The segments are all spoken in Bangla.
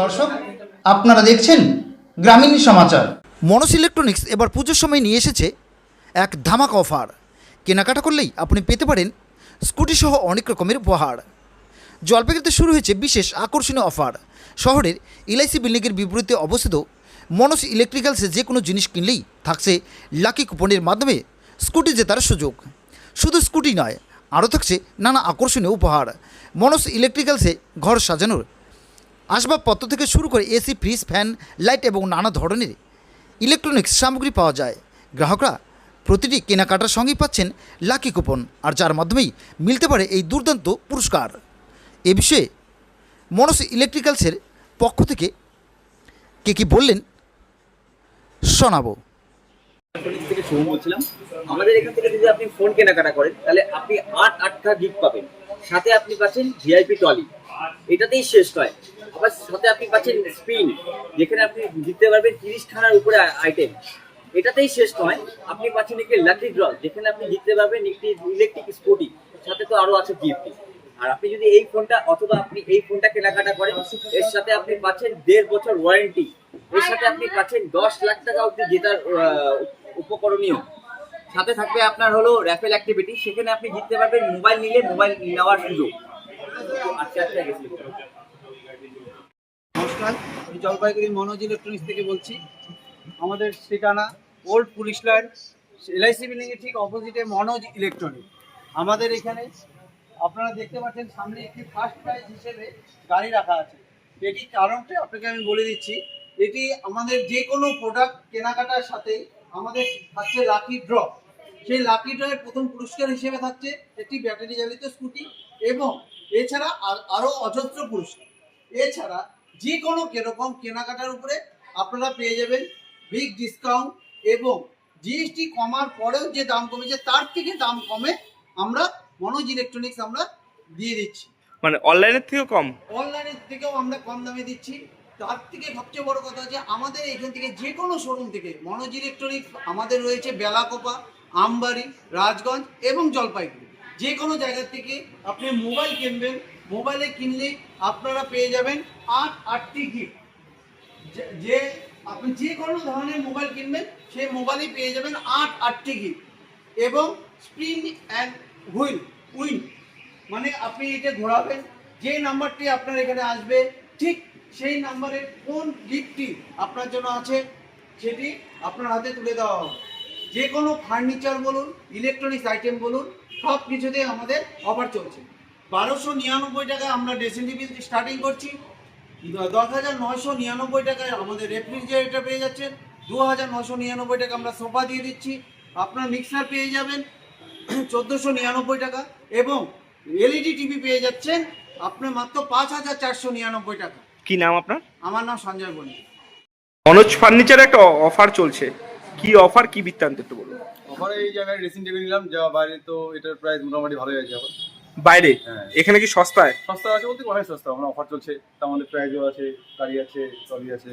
দর্শক, আপনারা দেখছেন গ্রামীণ সমাচার। মনোস ইলেকট্রনিক্স এবার পুজোর সময় নিয়ে এসেছে এক ধামাকা অফার। কেনাকাটা করলেই আপনি পেতে পারেন স্কুটি সহ অনেক রকমের উপহার। জলপাইগুড়িতে শুরু হয়েছে বিশেষ আকর্ষণীয় অফার। শহরের এলআইসি বিল্ডিংয়ের বিপরীতে অবস্থিত মনোস ইলেকট্রিক্যালসে যে কোনো জিনিস কিনলেই থাকছে লাকি কুপনের মাধ্যমে স্কুটি জেতার সুযোগ। শুধু স্কুটি নয়, আরও থাকছে নানা আকর্ষণীয় উপহার। মনোস ইলেকট্রিক্যালসে ঘর সাজানোর। আসবাবপত্র থেকে শুরু করে এসি, ফ্রিজ, ফ্যান, লাইট এবং নানা ধরনের ইলেকট্রনিক্স সামগ্রী পাওয়া যায়। গ্রাহকরা প্রতিটি কেনাকাটার সঙ্গেই পাচ্ছেন লাকি কুপন, আর যার মাধ্যমেই মিলতে পারে এই দুর্দান্ত পুরস্কার। এ বিষয়ে মনস ইলেকট্রিক্যালসের পক্ষ থেকে কে কি বললেন, শোনাবো। থেকে আমাদের এখান থেকে যদি আপনি ফোন কেনাকাটা করেন, তাহলে আপনি আট, আটটা গিফট পাবেন। সাথে আপনি পাচ্ছেন ভিআইপি টলি এটাতেই শেষ আবার সাথে আপনি পাচ্ছেন স্পিন যেখানে আপনি জিততে পারবেন তিরিশ খানার উপরে আইটেম এটাতেই শেষ আপনি পাচ্ছেন একটি লাকি ড্র যেখানে আপনি জিততে পারবেন একটি ইলেকট্রিক স্কুটি সাথে তো আরও আছে গিফট আর আপনি যদি এই ফোনটা অথবা আপনি এই ফোনটা কেনাকাটা করেন, এর সাথে আপনি পাচ্ছেন দেড় বছর ওয়ারেন্টি এর সাথে আপনি পাচ্ছেন দশ লাখ টাকা অব্দি জেতার উপকরণীয়। সাথে থাকবে আপনার হলো র্যাফেল অ্যাক্টিভিটি সেখানে আপনি জিততে পারবেন মোবাইল নিলে মোবাইল নেওয়ার সুযোগ। আচ্ছা আচ্ছা নমস্কার, আমি জলপাইগুড়ি মনোজ ইলেকট্রনিক্স থেকে বলছি। আমাদের ঠিকানা old police line, LIC building এর ঠিক অপোজিটে মনোজ ইলেকট্রনিক আমাদের এখানে আপনারা দেখতে পাচ্ছেন সামনে একটি ফার্স্ট প্রাইজ হিসেবে গাড়ি রাখা আছে। এটি কারণটা আপনাকে আমি বলে দিচ্ছি, এটি আমাদের যে কোনো প্রোডাক্ট কেনাকাটার সাথে আমাদের থাকছে লাকি ড্র সেই লাকি ড্রয়ের প্রথম পুরস্কার হিসেবে থাকছে একটি ব্যাটারি চালিত স্কুটি এবং এছাড়া আর- আরও অজস্র পুরস্কার। এছাড়া যে কোনো কীরকম কেনাকাটার উপরে আপনারা পেয়ে যাবেন বিগ ডিসকাউন্ট এবং জিএসটি কমার পরেও যে দাম কমেছে তার থেকে দাম কমে আমরা মনোজ ইলেকট্রনিক্স আমরা দিয়ে দিচ্ছি। মানে অনলাইনের থেকেও কম? অনলাইনের থেকেও আমরা কম দামে দিচ্ছি। তার থেকে সবচেয়ে বড় কথা হচ্ছে আমাদের এখান থেকে যে কোনো শোরুম থেকে মনোজ ইলেকট্রনিক্স আমাদের রয়েছে বেলাকোপা, আমবাড়ি, রাজগঞ্জ এবং জলপাইগুড়ি। যে কোনো জায়গা থেকে আপনি মোবাইল কিনবেন মোবাইলে কিনলে আপনারা পেয়ে যাবেন আট আটটি গিফট যে- আপনি যে কোনো ধরনের মোবাইল কিনবেন, সেই মোবাইলই পেয়ে যাবেন আট আটটি গিফট এবং স্প্রিং অ্যান্ড হুইল উইন মানে আপনি এটা ঘোরাবেন, যে নাম্বারটি আপনার এখানে আসবে, ঠিক সেই নাম্বারের কোন গিফটটি আপনার জন্য আছে সেটি আপনার হাতে তুলে দেওয়া হবে। যে কোনো ফার্নিচার বলুন ইলেকট্রনিক্স আইটেম বলুন, সব কিছুতে আমাদের অফার চলছে। বারোশো নিরানব্বই টাকায় আমরা ড্রেসিং টেবিল স্টার্টিং করছি। দশ হাজার নয়শো নিরানব্বই টাকায় আমাদের রেফ্রিজারেটর পেয়ে যাচ্ছেন। দু হাজার নশো নিরানব্বই টাকা আমরা সোফা দিয়ে দিচ্ছি। আপনার মিক্সার পেয়ে যাবেন চোদ্দোশো নিরানব্বই টাকা এবং এলইডি টিভি পেয়ে যাচ্ছেন আপনার মাত্র পাঁচ হাজার চারশো নিরানব্বই টাকা। কি নাম আপনার? আমার নাম সঞ্জয় বণিক। মনোজ ফার্নিচারে একটা অফার চলছে। কি অফার কি বৃত্তান্ত একটু বলুন। অফার এই যে আমি ড্রেসিং টেবিল নিলাম যা বাইরে তো এটার প্রাইস মোটামুটি ভালোই আছে এখন। বাইরে? হ্যাঁ। এখানে কি সস্তায়? সস্তা আছে বলতে অনেক সস্তা আমার অফার চলছে। তার মধ্যে প্রাইজও আছে গাড়ি আছে ট্রলি আছে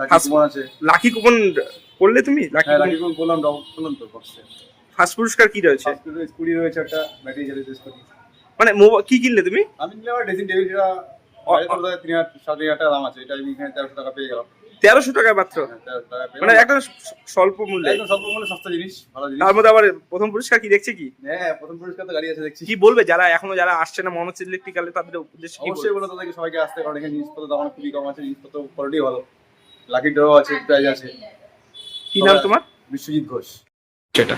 লাকি কুপন আছে। লাকি কুপন করলে তুমি? লাকি কুপন বললাম করলাম তো বক্সে ফার্স্ট পুরস্কার কি রয়েছে? স্কুটি রয়েছে একটা ব্যাটারি চালিত স্কুটি। মানে কি কিনলে তুমি? আমি নিলাম ড্রেসিং টেবিল যেটা বাইরে তো বোধহয় তিন হাজার সাড়ে তিন হাজার টাকা দাম আছে। এটা তেরোশো টাকা পেয়ে গেলাম। তেরোশো টাকা মাত্র? হ্যাঁ, মানে। একটা স্বল্প মূল্যে? একদম সব মূল্যে সস্তা জিনিস ভালো তার মধ্যে আবার প্রথম পুরস্কার কি দেখছে কি? হ্যাঁ প্রথম পুরস্কার তো গাড়ি আছে দেখছি। কি বলবে যারা এখনও যারা আসছে না মনোজ ইলেকট্রিক্যালে তাদের উদ্দেশ্যে কি অবশ্যই বলবে? বলে তাদেরকে সবাইকে আসতে কারণ এখানে জিনিসপত্র দাম অনেক খুবই কম আছে জিনিসপত্র কোয়ালিটি ভালো। লাকি ড্র আছে প্রাইজ আছে। কি নাম তোমার? বিশ্বজিৎ ঘোষ। সেটা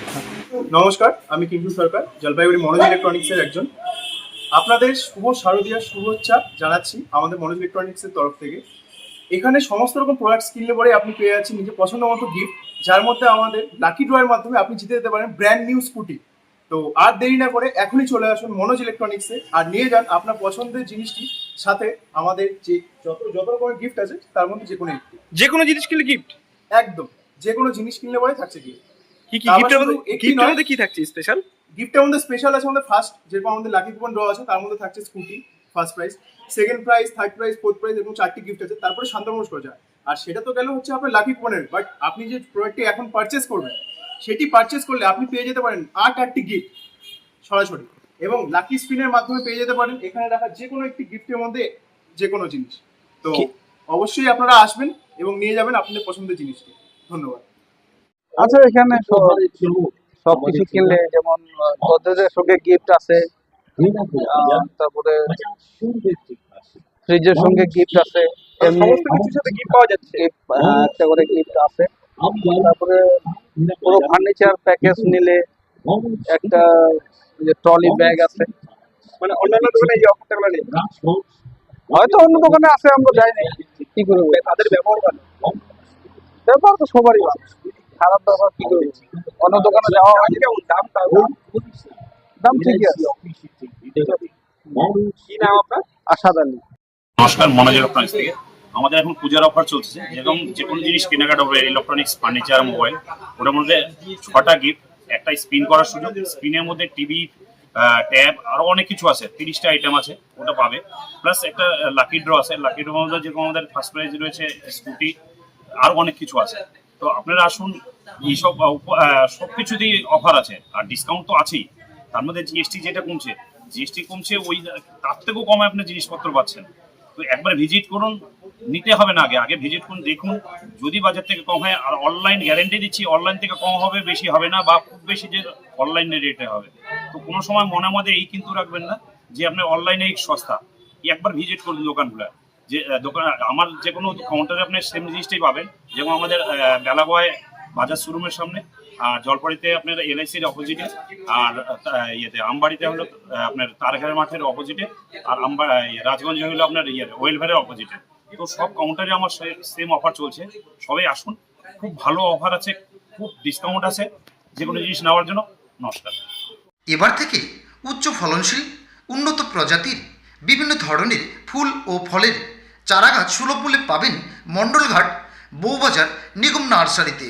নমস্কার আমি কিঙ্কু সরকার জলপাইগুড়ি মনোজ ইলেকট্রনিক্সের একজন। আপনাদের শুভ শারদীয় শুভেচ্ছা জানাচ্ছি আমাদের মনোজ ইলেকট্রনিক্সের তরফ থেকে। এখানে সমস্ত রকম প্রোডাক্টস কিনলে পরে আপনি পেয়ে যাচ্ছেন নিজের পছন্দ মতো গিফট যার মধ্যে আমাদের লাকি ড্রয়ের মাধ্যমে আপনি জিতে যেতে পারেন ব্র্যান্ড নিউ স্কুটি তো আর দেরি না করে এখনই চলে আসুন মনোজ ইলেকট্রনিক্সে আর নিয়ে যান আপনার পছন্দের জিনিসটি সাথে আমাদের যে যত যত রকমের গিফট আছে তার মধ্যে যে কোনো একটি। যে কোনো জিনিস কিনলে গিফট একদম যে কোনো জিনিস কিনলে পরে থাকছে গিফট কি কি গিফটের। মধ্যে কি থাকছে স্পেশাল গিফটের আমাদের স্পেশাল আছে আমাদের ফার্স্ট যেরকম আমাদের লাকি কুপন ড্র আছে তার মধ্যে থাকছে scooty first prize second prize third prize fourth prize এবং চারটি গিফট আছে তারপরে শান্তমোষ যায় আর সেটা তো গেল হচ্ছে আপনার লাকি কুপনের বাট আপনি যে প্রোডাক্টটি এখন পারচেস করবেন সেটি পারচেস করলে আপনি পেয়ে যেতে পারেন আট আটটি গিফট সরাসরি এবং লাকি স্পিনের মাধ্যমে পেয়ে যেতে পারেন এখানে রাখা যে কোনো একটি গিফটের মধ্যে যে কোনো জিনিস। তো অবশ্যই আপনারা আসবেন এবং নিয়ে যাবেন আপনাদের পছন্দের জিনিসটি। ধন্যবাদ। আচ্ছা এখানে সবকিছু কিনলে যেমন গোদরেজের সঙ্গে গিফট আছে। তারপরে ফ্রিজের সঙ্গে গিফট আছে। এমনি সমস্ত কিছুর সাথে গিফট পাওয়া যাচ্ছে। একটা করে গিফট আছে। তারপরে পুরো ফার্নিচার প্যাকেজ নিলে একটা ট্রলি ব্যাগ আছে। মানে অন্যান্য দোকানে এই অফারটা নেই। হয়তো অন্য দোকানে আছে আমরা যাইনি। কি করব তাদের ব্যবহার ভালো। ব্যাপার তো সবারই ভালো। খারাপ ব্যাপার কি করব? অন্য দোকানে যাওয়া কেমন দাম দাম ঠিকই আছে। কি নাম আপনার আশাদ আলী। নমস্কার, মনোজ ইলেকট্রনিক্স থেকে। আমাদের এখন পূজার অফার চলছে। যেরকম যে কোনো জিনিস কেনাকাটা হবে ইলেকট্রনিক্স ফার্নিচার মোবাইল ওটার মধ্যে ছটা গিফট একটা স্পিন করার সুযোগ। স্পিনের মধ্যে টিভি ট্যাব আরও অনেক কিছু আছে। তিরিশটা আইটেম আছে, ওটা পাবে। প্লাস একটা লাকি ড্র আছে। লাকি ড্র মধ্যে যেরকম আমাদের ফার্স্ট প্রাইজ রয়েছে স্কুটি আরও অনেক কিছু আছে। তো আপনারা আসুন, এইসব সব কিছুতেই অফার আছে, আর ডিসকাউন্ট তো আছেই। তার মধ্যে জিএসটি যেটা কমছে জিএসটি কমছে ওই, তার থেকেও কমে আপনি জিনিসপত্র পাচ্ছেন। তো একবার ভিজিট করুন, নিতে হবে না আগে আগে ভিজিট করুন, দেখুন, যদি বাজার থেকে কম হয়, আর অনলাইন গ্যারেন্টি দিচ্ছি অনলাইন থেকে কম হবে, বেশি হবে না, বা খুব বেশি যে অনলাইনে রেটে হবে। তো কোনো সময় মনে মধ্যে এই কিন্তু রাখবেন না, যে আপনি অনলাইনে সস্তা। একবার ভিজিট করুন দোকানগুলো। যে দোকান আমার যে কোনো কাউন্টারে আপনি সেম জিনিসটাই পাবেন। যেমন আমাদের বেলাগয় বাজার শোরুমের সামনে আর জলপাইতে আপনার এলআইসির অপোজিটে আর ইয়েতে আমবাড়িতে হলো আপনার তারঘাটের মাঠের অপোজিটে আর আমবা ইয়ে, রাজগঞ্জে হলো আপনার ইয়ে ওয়েলফেয়ারের অপোজিটে তো সব কাউন্টারে আমার সেম অফার চলছে। সবাই আসুন খুব ভালো অফার আছে খুব ডিসকাউন্ট আছে যে কোনো জিনিস নেওয়ার জন্য নমস্কার। এবার থেকে উচ্চ ফলনশীল উন্নত প্রজাতির বিভিন্ন ধরনের ফুল ও ফলের চারাগাছ সুলভ মূল্যে পাবেন মণ্ডলঘাট, বউবাজার, নিগম নার্সারিতে।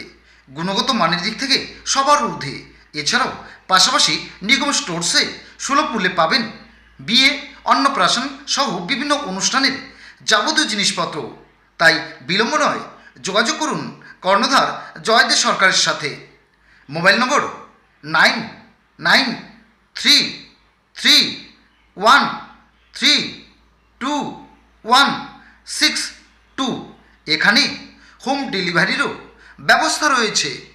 গুণগত মানের দিক থেকে সবার ঊর্ধ্বে। এছাড়াও পাশাপাশি নিগম স্টোরসে সুলভ মূল্যে পাবেন বিয়ে, অন্নপ্রাশন সহ বিভিন্ন অনুষ্ঠানের যাবতীয় জিনিসপত্র। তাই বিলম্ব নয়, যোগাযোগ করুন কর্ণধার জয়দে সরকারের সাথে। Mobile number nine nine three three one three two one six two. এখানে হোম ডেলিভারিরও ব্যবস্থা রয়েছে।